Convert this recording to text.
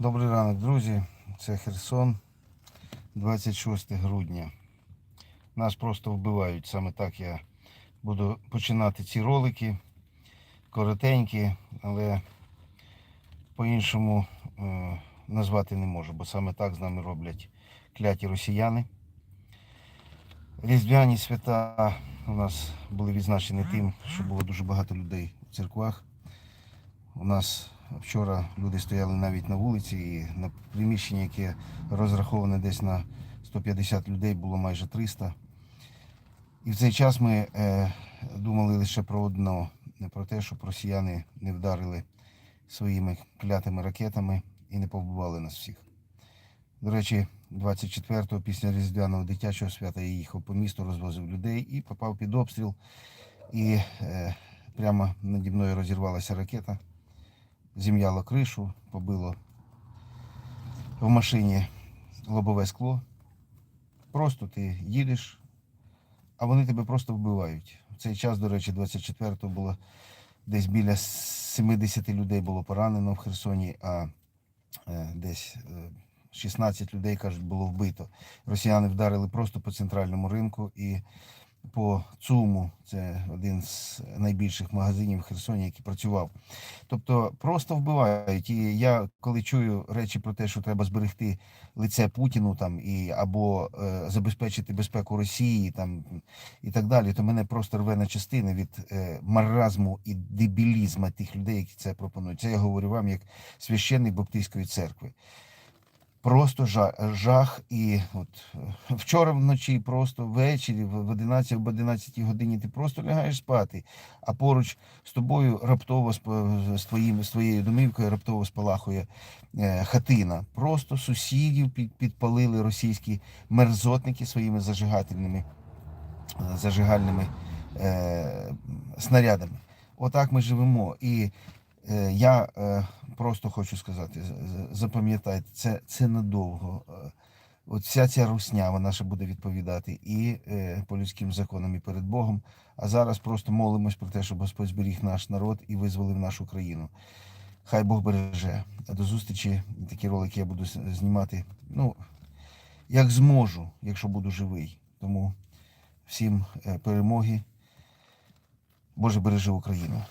Добрий ранок, друзі. Це Херсон, 26 грудня. Нас просто вбивають. Саме так я буду починати ці ролики. Коротенькі, але по-іншому е, назвати не можу, бо саме так з нами роблять кляті росіяни. Різдвяні свята у нас були відзначені тим, що було дуже багато людей в церквах. У нас вчора люди стояли навіть на вулиці і на приміщенні, яке розраховане десь на 150 людей, було майже 300. І в цей час ми е, думали лише про одно, не про те, щоб росіяни не вдарили своїми клятими ракетами і не повбивали нас всіх. До речі, 24-го після Різдвяного дитячого свята я їхав по місту, розвозив людей і попав під обстріл. І е, прямо наді мною розірвалася ракета зім'яло кришу, побило в машині лобове скло. Просто ти їдеш, а вони тебе просто вбивають. В цей час, до речі, 24-го було десь біля 70 людей було поранено в Херсоні, а е, десь е, 16 людей, кажуть, було вбито. Росіяни вдарили просто по центральному ринку і по ЦУМу, це один з найбільших магазинів в Херсоні, який працював. Тобто просто вбивають. І я коли чую речі про те, що треба зберегти лице Путіну там і або е, забезпечити безпеку Росії там і так далі, то мене просто рве на частини від е, маразму і дебілізму тих людей, які це пропонують. Це я говорю вам як священник Баптистської церкви. Просто жах, жах. І от е, вчора вночі, просто ввечері, в 11 об 11 годині ти просто лягаєш спати, а поруч з тобою раптово з твоїм з твоєю домівкою раптово спалахує е, хатина. Просто сусідів під, підпалили російські мерзотники своїми зажигательними зажигальними е, снарядами. Отак ми живемо. І я е, просто хочу сказати, запам'ятайте, це, це надовго. Е, От вся ця русня, вона ще буде відповідати і е, по людським законам, і перед Богом. А зараз просто молимось про те, щоб Господь зберіг наш народ і визволив нашу країну. Хай Бог береже. До зустрічі. Такі ролики я буду знімати. Ну, як зможу, якщо буду живий. Тому всім е, перемоги. Боже бережи Україну.